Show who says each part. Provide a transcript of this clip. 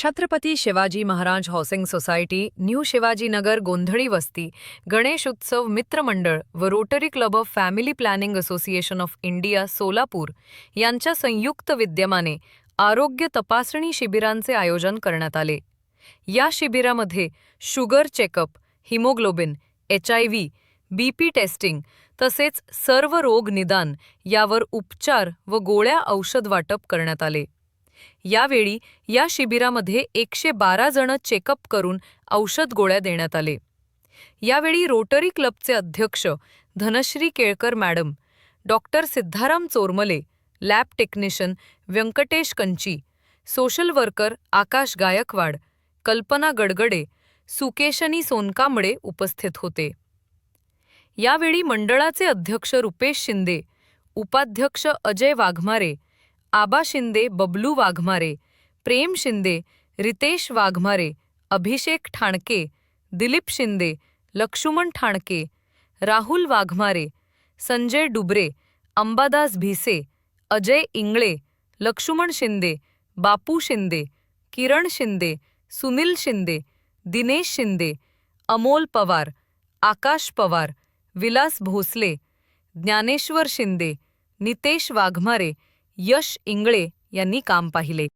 Speaker 1: Chhatrapati Shivaji Maharaj housing society new Shivajinagar Gondhali Vasti Ganesh Utsav मित्रमंडळ व Rotary Club of Family Planning Association of India Solapur यांच्या संयुक्त विद्यमाने आरोग्य तपासणी शिबिरांचे आयोजन करण्यात आले. या शिबिरामध्ये sugar checkup haemoglobin H I V BP testing तसेच सर्व रोग निदान यावर उपचार व गोळ्या औषध वाटप करण्यात आले. यावेळी या शिबिरामध्ये एकशे बारा जण चेकअप करून औषध गोळ्या देण्यात आले. यावेळी रोटरी क्लबचे अध्यक्ष Dhanashree Kelkar madam doctor Siddharam Chormale lab technician Vyankatesh Kanchi social worker Akash Gaikwad Kalpana Gadgade Sukeshani Sonkamble उपस्थित होते. यावेळी मंडळाचे अध्यक्ष रुपेश शिंदे उपाध्यक्ष अजय वाघमारे आबा शिंदे बबलू वाघमारे प्रेम शिंदे रितेश वाघमारे अभिषेक ठाणके दिलीप शिंदे लक्ष्मण ठाणके राहुल वाघमारे संजय डुबरे अंबादास भिसे अजय इंगळे लक्ष्मण शिंदे बापू शिंदे किरण शिंदे सुनील शिंदे दिनेश शिंदे अमोल पवार आकाश पवार विलास भोसले ज्ञानेश्वर शिंदे नितेश वाघमारे यश इंगळे यांनी काम पाहिले.